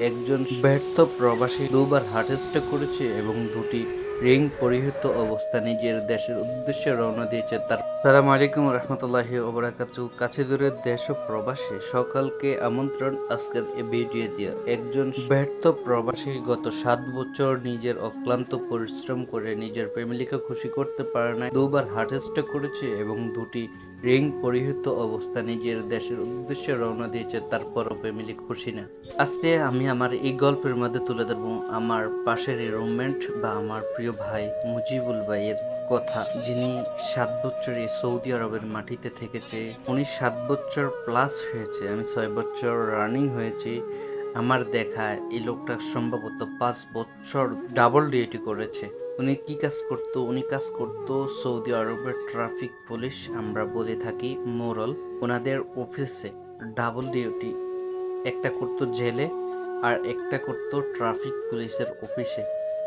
একজন ব্যর্থ প্রবাসী দুবার হার্ট অ্যাটাক করেছে এবং দুটি রিং পরিহিত অবস্থা নিজের দেশের উদ্দেশ্যে রওনা দিয়েছে তার সালাম আলাইকুম রহমতুল্লাহি ওবরাকাতু কাছে দূরের দেশ ও প্রবাসী সকালকে আমন্ত্রণ আজকের এই ভিডিও দিয়ে। একজন ব্যর্থ প্রবাসী গত সাত বছর নিজের অক্লান্ত পরিশ্রম করে নিজের ফ্যামিলিকে খুশি করতে পারে না দুবার হার্ট অ্যাটাক করেছে এবং দুটি রিং পরিহিত অবস্থা নিজের দেশের উদ্দেশ্যে রওনা দিয়েছে তারপরও ফ্যামিলি খুশি না। আজকে আমি আমার এই গল্পের মধ্যে তুলে ধরবো আমার পাশের রুমমেট বা আমার প্রিয় ভাই মুজিবুল ভাইয়ের কথা, যিনি সাত বছর সৌদি আরবের মাটিতে থেকেছে। উনি সাত বছর প্লাস হয়েছে, আমি ছয় বছর রানিং হয়েছি। আমার দেখা এই লোকটা সম্ভবত পাঁচ বছর ডাবল ডিউটি করেছে। উনি কি কাজ করতো? উনি কাজ করতো সৌদি আরবের ট্রাফিক পুলিশ, আমরা বলে থাকি মোরল। ওনাদের অফিসে ডাবল ডিউটি, একটা করতো জেলে আর একটা করতো ট্রাফিক পুলিশের অফিসে।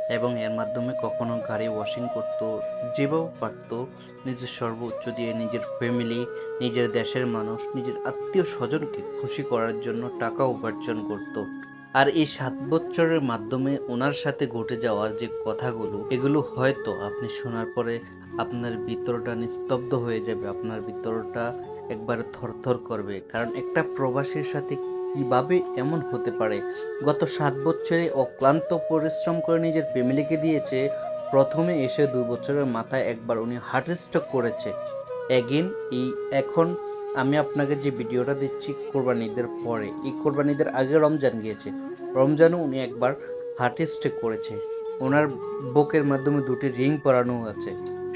এবং এর মাধ্যমে কখনো গাড়ি ওয়াশিং করতো যেভাবে পারতো, নিজের সর্বোচ্চ দিয়ে নিজের ফ্যামিলি নিজের দেশের মানুষ, নিজের আত্মীয় স্বজনকে খুশি করার জন্য টাকা উপার্জন করত। আর এই সাত বছরের মাধ্যমে ওনার সাথে ঘটে যাওয়ার যে কথাগুলো, এগুলো হয়তো আপনি শোনার পরে আপনার ভিতরটা নিস্তব্ধ হয়ে যাবে, আপনার ভিতরটা একবারে থরথর করবে। কারণ একটা প্রবাসীর সাথে কীভাবে এমন হতে পারে? গত সাত বছরে অক্লান্ত পরিশ্রম করে নিজের ফ্যামিলিকে দিয়েছে, প্রথমে এসে দুই বছরের মাথায় একবার উনি হার্ট স্ট্রোক করেছে। এগেন এই এখন আমি আপনাকে যে ভিডিওটা দিচ্ছি কোরবানিদের পরে, এই কোরবানিদের আগে রমজান গিয়েছে। রমজানও উনি একবার হার্ট স্ট্রোক করেছে। ওনার বুকের মাধ্যমে দুটি রিং পরানো আছে।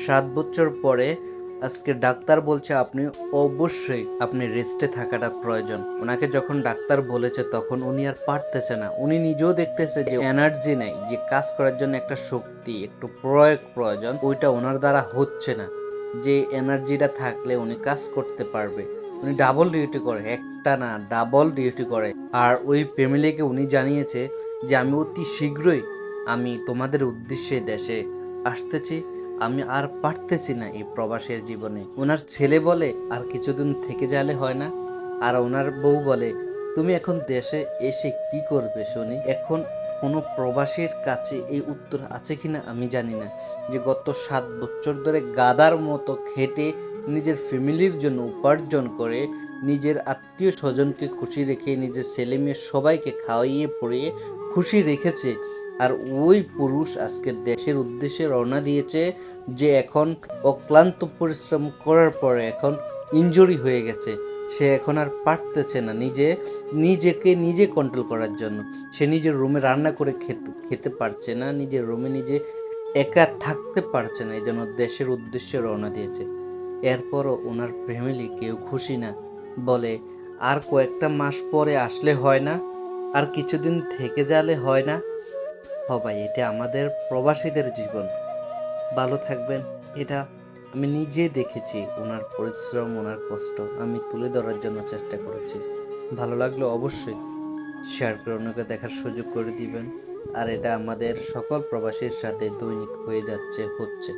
সাত বছর পরে আজকে ডাক্তার বলছে আপনি অবশ্যই আপনি রেস্টে থাকাটা প্রয়োজন। ওনাকে যখন ডাক্তার বলেছে তখন উনি আর পারতেছে না। উনি নিজেও দেখতেছে যে এনার্জি নেই, যে কাজ করার জন্য একটা শক্তি, একটু প্রয়োগ প্রয়োজন, ওইটা ওনার দ্বারা হচ্ছে না। যে এনার্জিটা থাকলে উনি কাজ করতে পারবে। উনি ডাবল ডিউটি করে, একটা না ডাবল ডিউটি করে। আর ওই ফ্যামিলিকে উনি জানিয়েছে যে, আমি অতি শীঘ্রই আমি তোমাদের উদ্দেশ্যে দেশে আসতেছি। আমি আর পারতেছি না এই প্রবাসের জীবনে। ওনার ছেলে বলে, আর কিছুদিন থেকে যালে হয় না। আর ওনার বউ বলে, তুমি এখন দেশে এসে কি করবে শুনি? এখন কোনো প্রবাসীর কাছে এই উত্তর আছে কিনা আমি জানি না। যে গত সাত বছর ধরে গাদার মতো খেটে নিজের ফ্যামিলির জন্য উপার্জন করে নিজের আত্মীয় স্বজনকে খুশি রেখে নিজের ছেলে মেয়ে সবাইকে খাওয়াইয়ে পড়িয়ে খুশি রেখেছে। আর ওই পুরুষ আজকে দেশের উদ্দেশ্যে রওনা দিয়েছে যে এখন অক্লান্ত পরিশ্রম করার পরে এখন ইনজুরি হয়ে গেছে। সে এখন আর পারতেছে না নিজে, নিজেকে নিজে কন্ট্রোল করার জন্য। সে নিজের রুমে রান্না করে খেতে খেতে পারছে না, নিজের রুমে নিজে একা থাকতে পারছে না এই জন্য দেশের উদ্দেশ্যে রওনা দিয়েছে। এরপরও ওনার ফ্যামিলি কেউ খুশি না, বলে, আর কয়েকটা মাস পরে আসলে হয় না, আর কিছুদিন থেকে যালে হয় না? ভাই এটা আমাদের প্রবাসীদের জীবন। ভালো থাকবেন, এটা আমি নিজে দেখেছি ওনার পরিশ্রম, ওনার কষ্ট। আমি তুলে ধরার জন্য চেষ্টা করেছি। ভালো লাগলে অবশ্যই শেয়ার করে অন্যকে দেখার সুযোগ করে দিবেন। আর এটা আমাদের সকল প্রবাসীর সাথে দৈনিক হয়ে যাচ্ছে, হচ্ছে।